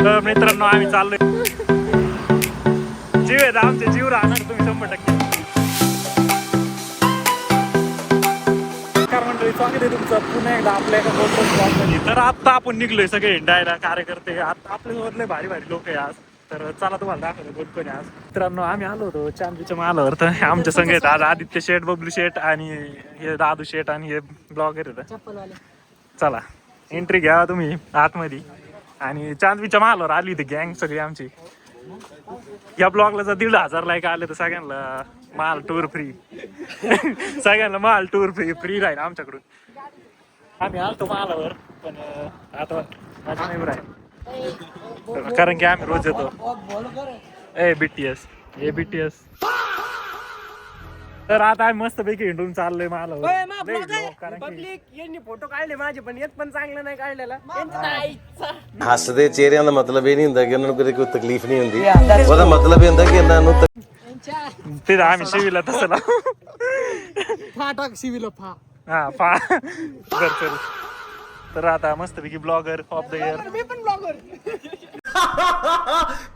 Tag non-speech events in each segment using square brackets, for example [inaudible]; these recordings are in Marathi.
तर मित्रांनो आम्ही चाललोय. जीव आहेत आमचे जीव राहणार तुम्ही शंभर टक्के. स्वागत आहे तुमचं. पुन्हा एकदा आपल्या एका मोठं ब्लॉगमध्ये तर आता आपण निघलोय सगळे डायरा कार्यकर्ते. आता आपल्या लय भारी भारी लोक आहे आज. तर चला तुम्हाला दाखवतो कोण कोणी आज. मित्रांनो आम्ही आलो होतो चांदीच्या मालावर. तर आमच्या संघ आहेत आज आदित्य शेठ बबलू शेठ आणि हे दादू शेठ आणि हे ब्लॉगर आहेत. चला. एंट्री घ्या तुम्ही आतमध्ये. आणि चांदवीच्या मालावर आली होती गँग सगळी आमची. या ब्लॉगला जर दीड हजार लाईक आले तर सगळ्यांना माल टूर फ्री [laughs] सगळ्यांना माल टूर फ्री फ्री राहील आमच्याकडून. आम्ही आलतो मालावर पण आता माझ्या नाही राहील. कारण की आम्ही रोज येतो. ए बीटीएस ए बीटीएस तर आता आम्ही मस्त पैकी हिंडून चाललोय मालावर लय लोक, कारण की पब्लिक यांनी फोटो काढले माझे पण एक पण चांगलं नाही काढलेला यांचं नाहीच. ਹੱਸਦੇ ਚਿਹਰਿਆਂ ਦਾ ਮਤਲਬ ਇਹ ਨਹੀਂ ਹੁੰਦਾ ਕਿ ਉਹਨਾਂ ਨੂੰ ਕਦੇ ਕੋਈ ਤਕਲੀਫ ਨਹੀਂ ਹੁੰਦੀ ਉਹਦਾ ਮਤਲਬ ਇਹ ਹੁੰਦਾ ਕਿ ਇਹਨਾਂ ਨੂੰ ते आम्ही शिवीला तसं लावू. फा टाक शिवीला फा हा पा कर कर तर आता मस्तपैकी ब्लॉगर ऑफ द इयर मी पण ब्लॉगर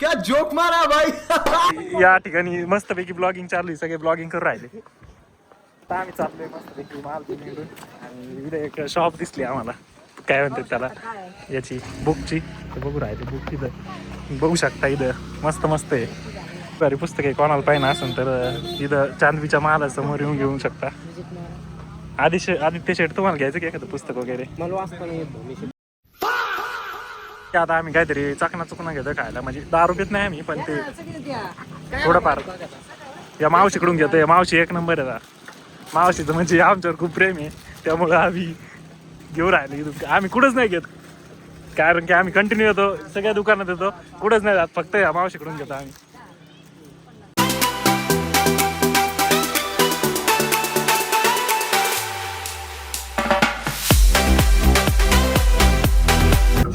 क्या जोक मारा भाई? या ठिकाणी मस्तपैकी ब्लॉगिंग चालू आहे सगळे ब्लॉगिंग करून राहिले. आता आम्ही चाललोय मस्तपैकी माल निघून. आणि इथे एक शॉप दिसली आम्हाला. काय म्हणतात त्याला? याची बुकची बघू राहिले बुक तिथं. बघू शकता इथं. मस्त मस्त आहे. बरी पुस्तक आहे. कोणाला पाहिजे असेल तर इथं चांदवीच्या मालासमोर येऊन घेऊ शकता. आदित्य आदित्य शेठ तुम्हाला घ्यायचं की एखादं पुस्तक वगैरे? मला वाचता नाही ते आता आम्ही काहीतरी चकना चुकना घेतो खायला. म्हणजे दहा रुपयेत नाही आम्ही पण ते थोडंफार. या मावशीकडून घेतो या मावशी एक नंबर आहे. मावशीचं म्हणजे आमच्यावर खूप प्रेम आहे. त्यामुळं आम्ही घेऊ राहिले इथून. आम्ही कुठंच नाही घेत. कारण की आम्ही कंटिन्यू येतो. सगळ्या दुकानात येतो. कुठंच नाही जात. फक्त या मावशीकडून घेतो आम्ही.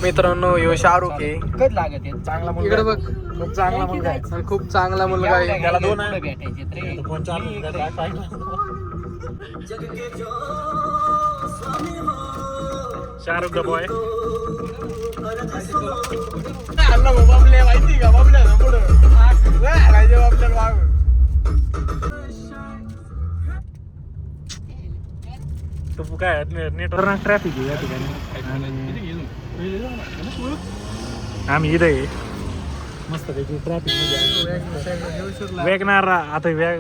मित्रांनो यो शाहरुख आहे कधी लागत आहे? चांगला इकडे बघ खूप चांगला मुलगा आहे आणि खूप चांगला मुलगा आहे त्याला दोन आहे. भेटायचे रे. फोन चालू आहे का? काय? Shahrukh the boy. तो काय नेटवर्क ट्रॅफिक आहे या ठिकाणी आणि आम्ही इथं मस्त पैकी ट्रॅफिकमध्ये वेगनार आता वेग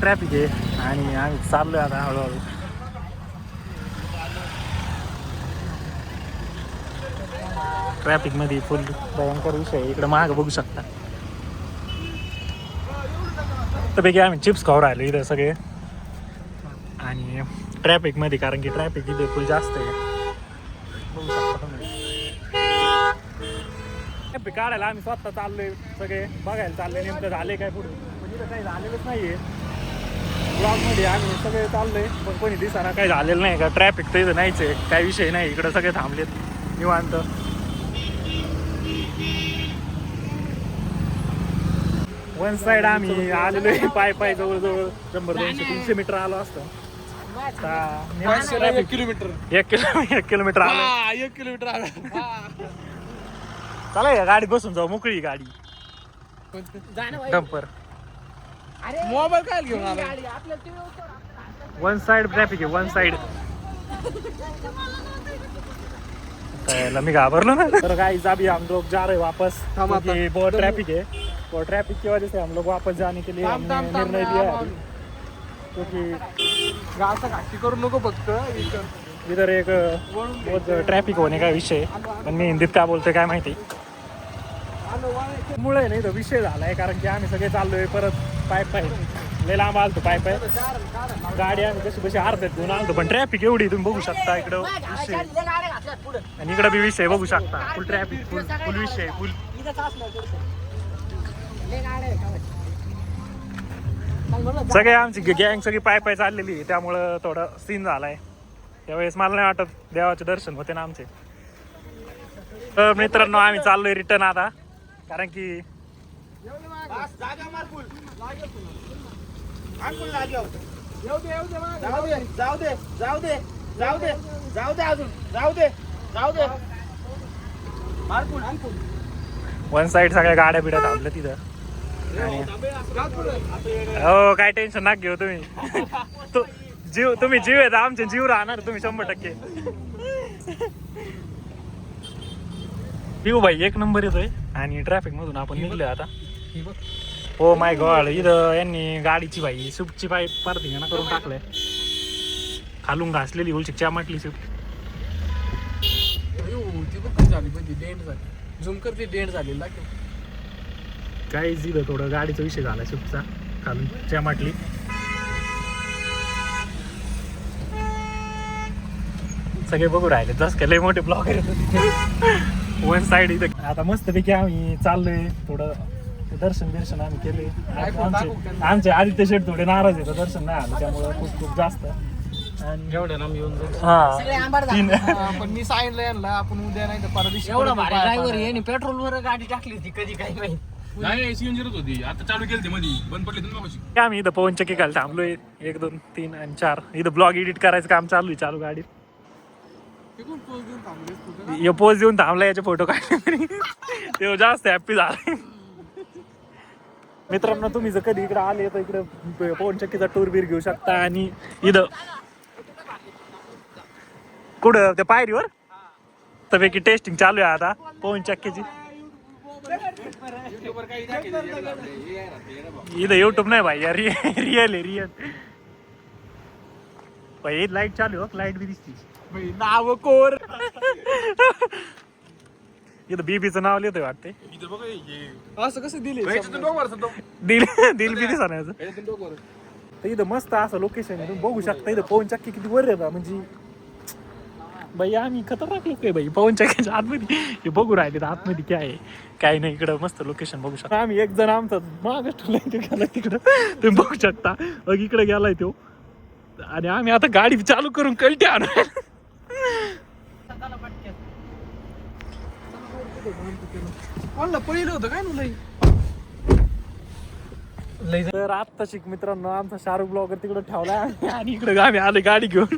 ट्रॅफिक आहे. आणि आम्ही चाललोय आता हळूहळू. ट्रॅफिकमध्ये फुल भयंकर विषय. इकडे माग बघू शकता. पैकी आम्ही चिप्स खाऊ राहिलो इथं सगळे. आणि ट्रॅफिकमध्ये कारण की ट्रॅफिक इथे फुल जास्त आहे बघू शकता तुम्ही ट्रॅफिक काढायला आम्ही स्वतः चाललोय सगळे बघायला चाललोय नेमकं झाले काय पुढे. इथं काही झालेलंच नाहीये. ब्लॉगमध्ये आम्ही सगळे चाललोय पण कोणी दिसाना काही झालेलं नाही का? ट्रॅफिक तर इथं नाहीच आहे काही विषय नाही इकडं सगळे थांबलेत निवांत. वन साइड आम्ही आलेलो आहे पाय पाय जवळजवळ शंभर दोनशे तीनशे मीटर आलो असतो. एक. किलोमीटर. एक किलो एक किलोमीटर आलं. एक किलोमीटर आलं. हा. चला या गाडीत बसून जाऊ मोकळी गाडी. जा ना बाई. डंपर. अरे, मोबाईल काय घेऊन आला गाडी. वन साइड ट्रॅफिक आहे वन साइड मी घाबरलो ना. तर गाइस अभी हम लोग जा रहे हैं वापस. क्योंकि बहुत ट्रैफिक है और ट्रैफिक की वजह से हम लोग वापस जाने के लिए हमने निर्णय लिया है. क्योंकि घाटी करू नको फक्त. इधर एक बहुत ट्रैफिक होने का विषय. पण मी हिंदीत काय बोलतोय काय माहिती. मुळे नाही तो विषय झालाय कारण की आम्ही सगळे चाललोय परत पाय पाय. लय लांब आलतो पाय पाय. गाडी आम्ही कशी कशी अर्ध्यात घेऊन आलतो पण ट्रॅफिक एवढी तुम्ही बघू शकता इकडं विषय. आणि इकडं बी विषय बघू शकता. फुल ट्रॅफिक फुल फुल विषय फुल सगळे आमची गँग सगळी पाय पाय चाललेली आहे त्यामुळं थोडं सीन झालाय. त्यावेळेस मला नाही वाटत देवाचे दर्शन होते ना आमचे. तर मित्रांनो आम्ही चाललोय रिटर्न आता. कारण की जाऊ दे जाऊ दे जाऊ दे जाऊ दे जाऊ दे जाऊ दे अजून. जाऊ दे जाऊ दे. वन साईड सगळ्या गाड्या बिड्या थांबल्या तिथं. आणि हो काय टेन्शन नाक घेऊ तुम्ही. तू जीव तुम्ही जीव आहेत आमचे जीव राहणार तुम्ही शंभर टक्के. [laughs] पिऊ भाई एक नंबर येतोय. आणि ट्रॅफिक मधून आपण निघलोय आता. हो माय गॉड इथं यांनी गाडीची भाई स्विफ्टची पाईप पार्थिंग करून टाकलंय. खालून घासलेली चामटली स्विफ्ट ती पण झाली पण ती डेंट झाली झूम डेंट झाली काहीच इथं थोडं गाडीचा विषय झाला स्विफ्टचा खालून चामटली. सगळे बघू राहिले. जस काय लय मोठे ब्लॉग वन साइड इथं. आता मस्त पैकी आम्ही चाललोय. थोडं ते दर्शन बिर्शन आम्ही केले आमचे आमचे आदित्य शेठ थोडे नाराज आहेत दर्शन नाही आलं त्यामुळं खूप खूप जास्त. आणि एवढ्या ना मी येऊन जाऊ. सगळे हा आंबाड तीन पण मी सांगितलं यांना आपण उद्या नाही तर परवा दिवशी एवढा परत भारी पाया ड्रायव्हर पडा. आहे पेट्रोल वर गाडी टाकली होती कधी काही माहीत. नाही सीएनजीच होती. आता चालू केली ती मध्ये बंद पडली तुम्ही मगाशी आम्ही इथं पवन चक्की खाली थांबलोय. एक दोन तीन आणि चार. इथं ब्लॉग एडिट करायचं काम चालू आहे चालू गाडीत तिकडून पोच देऊन थांबले कुठं हे पोज देऊन थांबला याचे फोटो काढले ते जास्त हॅप्पी झाला. मित्रांनो तुम्ही जर कधी इकडे आले तर इकडे पवनचक्कीचा टूर बीर घेऊ शकता आणि इथं. कुठं? त्या पायरीवर? तर पैकी टेस्टिंग चालू आहे आता पवनचक्कीची. इथं युट्यूब नाही भाई रिअल आहे रिअल भाई लाइट चालू हो लाइट बी दिसती. नाव कोर. इथं बीबीचं नाव लिहितोय वाटते इथं बघा हे. असं कसं दिले डोंगर डोंगर. दिल दिल बी डोंगर. तर इथं मस्त असं लोकेशन आहे. तुम्ही बघू शकता इथं पवन चक्की किती वर आहे ना म्हणजे. बाई आम्ही खतरनाक लोक आहे बाई. पवन चक्कीच्या आतमध्ये. हे बघू राहिले तर आतमध्ये काय आहे. काय नाही इकडं मस्त लोकेशन बघू शकता. आम्ही एक जण आमचा मागच ठेवलाय तो गेला तिकडं. तुम्ही बघू शकता. मग इकडे गेलाय तो. आणि आम्ही आता गाडी चालू करून कलटी आणू. कोणला पहिलं होतं? काय तर शिक मित्रांनो आमचा शाहरुख ब्लॉगर तिकडे ठेवला आणि इकडे आम्ही आलोय गाडी घेऊन.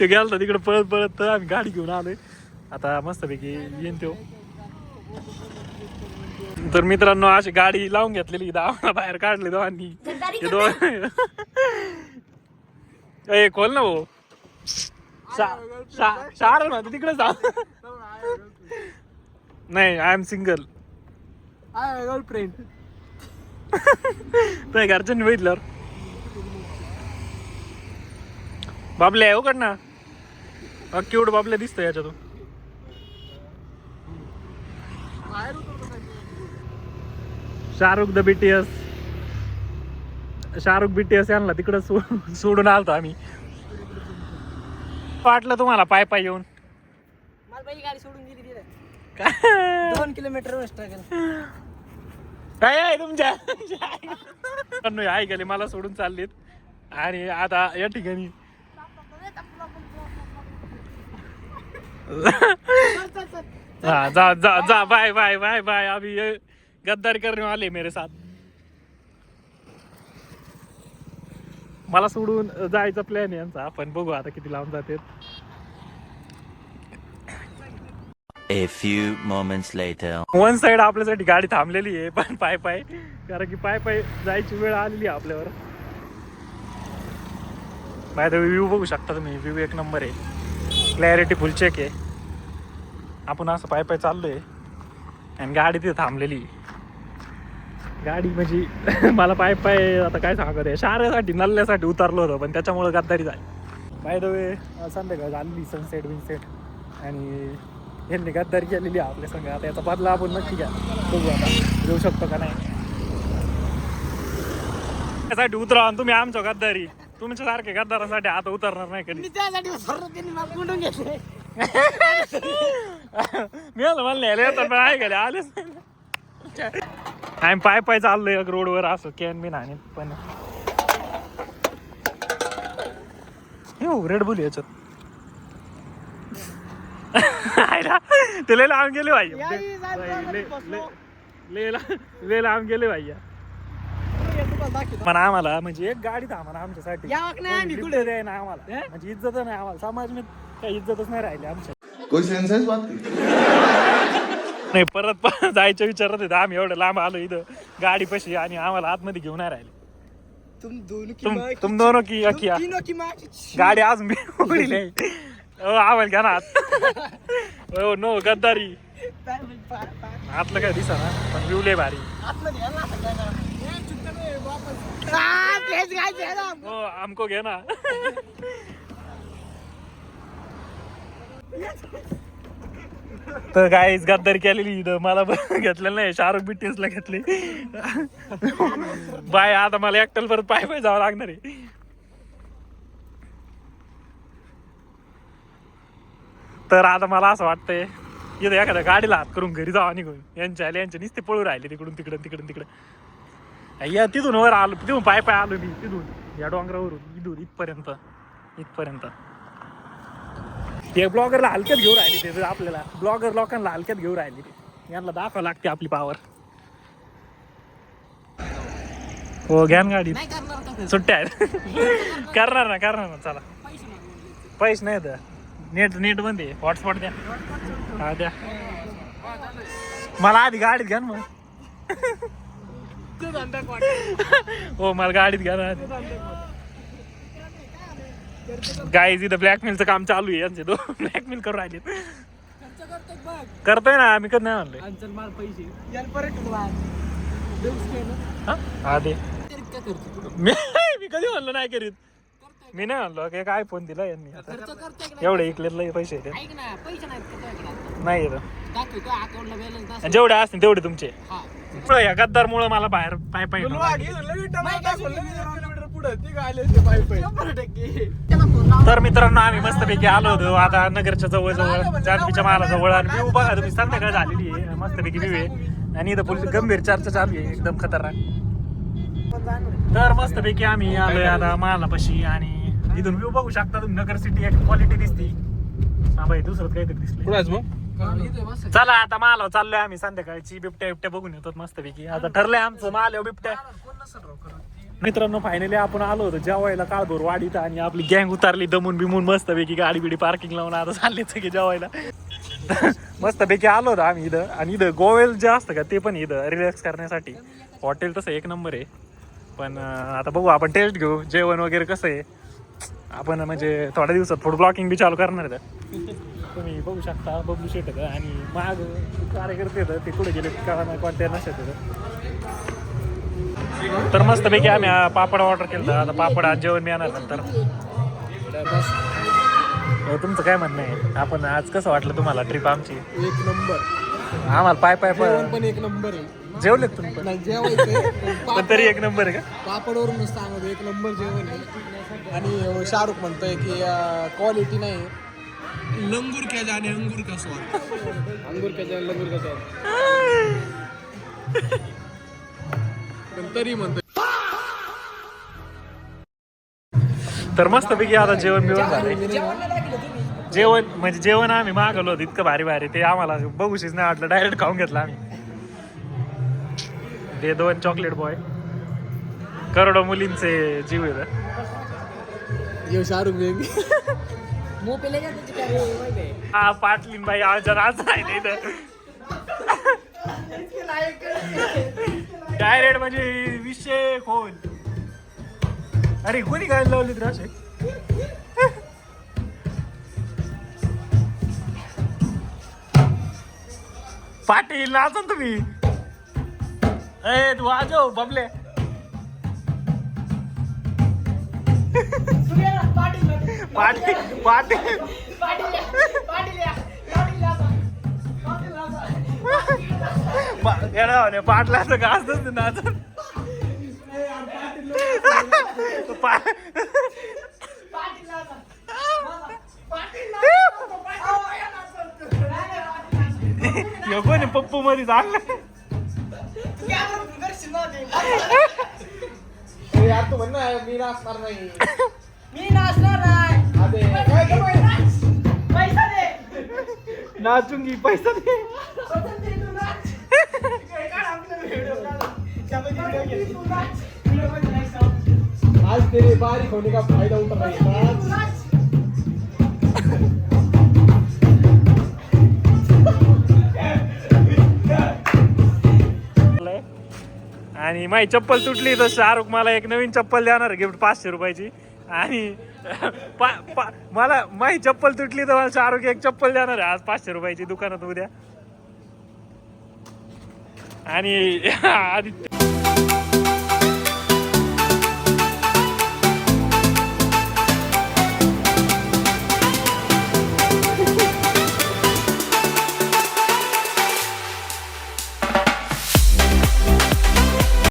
ते गेलता तिकडे पळत पळत तर आम्ही गाडी घेऊन आलोय. आता मस्तपैकी येईन तो. तर मित्रांनो अशी गाडी लावून घेतलेली आम्हाला बाहेर काढले दोघांनी. [laughs] ए खोल ना भाऊ. शार म्हणतो तिकडे जा. नाही I am single I girlfriend तुझ्या घरच्यांनी बघितल्यावर. बाबले आहे हो ना क्यूट बाबले दिसतोय याच्यातून. Shahrukh the BTS Shahrukh BTS यांना तिकडं सोडून आलतो आम्ही. वाटलं तुम्हाला पाय पाय येऊन. मला गाडी सोडून गेली. दोन किलोमीटर स्ट्रगल काय आहे तुमच्या? पण नाही, आई गेले मला सोडून चाललीत. आणि आता या ठिकाणी हा जा जा जा बाय बाय बाय बाय. अभी गद्दारी करने वाले मेरे साथ. मला सोडून जायचा प्लॅन यांचा. आपण बघू आता किती लांब जाते A few moments later. One side आपल्यासाठी गाडी थांबलेली आहे पण पाय पाय कारण की पाय पाय जायची वेळ आलेली आहे आपल्यावर बाय द व्ह्यू बघू शकता तुम्ही व्ह्यू एक नंबर आहे क्लॅरिटी फुल चेक आहे आपण असं पाय पाय चाललोय आणि गाडी तिथे थांबलेली आहे. गाडी म्हणजे [laughs] मला पाय पाय आता काय सांगत आहे शाऱ्यासाठी नल्ल्यासाठी उतरलो होतं पण त्याच्यामुळं गद्दारी झाली बाय द वे संध्याकाळ झालेली सनसेट विनसेट आणि यांनी गद्दारी केलेली आहे आपल्या संग आता याचा बदला आपण नक्की घ्या. बघू आता. देऊ शकतो का नाही? त्यासाठी उतरा आणि तुम्ही आमच्या गद्दारी. तुमच्या सारखे गद्दारासाठी आता उतरणार नाही कधी. मी आलं म्हणलं येतात पण आहे गेले आलेच नाही. पाय पाय चाललोय रोडवर असं कॅन बिन आणि पण रेड बुल याच्यात. [laughs] ते लय लांब गेले भाई. लय- लांब गेले भाई पण आम्हाला म्हणजे एक गाडी आम्हाला आमच्यासाठी. आम्हाला. म्हणजे इज्जत नाही आम्हाला. समाज काही इज्जतच नाही राहिली आमच्या. कोई बात नाही परत परत जायच्या विचारत होते आम्ही एवढं लांब आलो इथं. गाडी पशी आणि आम्हाला आतमध्ये घेऊन नाही राहिले. तुम दोनों की तुम माँ दोनों की माँ गाडी आज मी उघडी नाही. [laughs] हो आवाज घ्या ना. [laughs] हो नो गद्दारी. आतलं काय दिसा ना? पण विवले भारी. हो आमको घे ना. तर काय गद्दारी केलेली इथं. मला घेतलेलं नाही. शाहरुख बी टेस्टला घेतले. बाय आता मला एकट्याला परत पाय पाय जावं लागणार आहे. तर आता मला असं वाटतंय इथं एखाद्या गाडीला हात करून घरी जावा निघून. यांच्या आले यांच्या नुसते पळू राहिले तिकडून तिकडून तिकडून तिकडं. या तिथून वर आलो तिथून पाय पाय आलो मी तिथून या डोंगरावरून इथून इथपर्यंत इथपर्यंत. ते ब्लॉगरला हलक्यात घेऊ राहिले ते आपल्याला. ब्लॉगर लोकांना हलक्यात घेऊ राहिले यांना दाखवा लागते आपली पावर हो घ्या ना गाडी? सुट्ट्या आहेत. [laughs] करणार ना करणार ना चला. पैसे नाही तर. नेट नेट बंद आहे. हॉटस्पॉट द्या. हा द्या. मला आधी गाडीत घ्या ना मग. हो मला गाडीत घ्या ना आधी. गाईज इथं ब्लॅकमेलचं काम चालू आहे. यांचे तो ब्लॅकमेल [laughs] करून राहिले. करतोय ना आम्ही कधी नाही म्हणलोय हा? दे मी मी कधी म्हणलो नाही करीत? मी नाही म्हणलो की काय फोन दिला यांनी आता खर्च करतोय का नाही? एवढे इकलेले पैसे आहेत ऐक ना पैसे नाहीत का तुझ्याकडे? नाही येत दाखव तो अकाउंटला बॅलन्स दाखव. जेवढे असतील तेवढे तुमचे हा. पुढं या गद्दार मुळे मला बाहेर पाय पाय. शंभर टक्के. त्याला फोन लाव. तर मित्रांनो आम्ही मस्तपैकी आलो होतो आता नगरच्या जवळ जवळ जानवीच्या माला जवळ आणि व्यू बघा तुम्ही संध्याकाळ झालेली आहे मस्तपैकी व्यू आहे आणि इथं फुल गंभीर चर्चा चालू आहे एकदम खतरनाक तर मस्तपैकी आम्ही आलोय आता मालापाशी आणि इथून व्यू बघू शकता तुम्ही. नगर सिटी एक क्वालिटी दिसती. हा बाई दुसरं काहीतरी दिसले कुठं मग. चला आता मालाव चाललोय आम्ही. संध्याकाळची बिबट्या बिबट्या बघून येतो मस्तपैकी. आता ठरलंय आमचं मालव बिबट्या. मित्रांनो फायनली आपण आलो होतो जेवायला काळभोर वाडीत आणि आपली गँग उतारली दमून बिमून मस्तपैकी गाडी बिडी पार्किंग लावून आता चालले सगळे जेवायला. मस्तपैकी आलो होतो आम्ही इथं. आणि इथं गोवेल जे असतं का ते पण इथं रिलॅक्स करण्यासाठी. हॉटेल तसं एक नंबर आहे. पण अं, आता बघू आपण टेस्ट घेऊ. जेवण वगैरे कसं आहे? आपण म्हणजे थोड्या दिवसात फूड ब्लॉकिंग बी चालू करणार आहे [laughs] तुम्ही बघू शकता बबलू शेट आहे आणि माग कार्यकर्ते आहेत, ते कुठे गेले कळा नाही कोणत्या नशेत आहेत. तर मस्तपैकी आम्ही हा पापड ऑर्डर केलं. आता पापड आज जेवण मिळणार नंतर हो, तुमचं काय म्हणणं आहे? आपण आज कसं वाटलं तुम्हाला ट्रिप आमची? एक नंबर. आम्हाला पाय पाय पण एक नंबर आहे. जेवलेत तुम्ही पण? नाही पण तरी एक नंबर आहे का? पापडवरूनच सांगतो एक नंबर जेवण आहे. आणि शाहरुख म्हणतोय की क्वालिटी नाही लंगूर क्या जाने अंगूर का स्वाद? अंगूर क्या जाने लंगूर का स्वाद? पण तरी म्हणतोय. तर मस्तपैकी आता जेवण बिवण झालंय. जेवण म्हणजे जेवण आम्ही मागवलं होतं इतकं भारी भारी ते आम्हाला बघूशीच नाही वाटलं डायरेक्ट खाऊन घेतलं आम्ही. ते दोन चॉकलेट बॉय करोडो मुलींचे जीव आहेत ये शाहरुख बेबी. [laughs] हा पाटलीन बाई आज राहिले इथं डायरेक्ट म्हणजे विषय खोल. अरे कोणी काय लावली तर असे? पाटील नाचन तुम्ही. ए तू आजो बबले. पाटील पाटील. पाटलाचं का असत नाच पा- कोणी पप्पू मध्ये चाललं [laughs] यार तू म्हणणं आहे, मी नाचणार नाही मी नाचणार नाही. अबे, काय गं बाई? पैसा दे. नाचूँगी पैसा दे स्वतंत्र तू नाच. काय काढ आपला व्हिडिओ काढ. त्यामध्ये तू नाच. व्हिडिओमध्ये नाही आज तेरे बारीक होने का फ़ायदा उठा रही है नाच. आणि माझी चप्पल तुटली तर शाहरुख मला एक नवीन चप्पल देणार गिफ्ट पाचशे रुपयाची. आणि [laughs] पा, पा, मला माझी चप्पल तुटली तर मला शाहरुख एक चप्पल देणार आहे. आज पाचशे रुपयाची दुकानात उद्या. आणि [laughs] आदित्य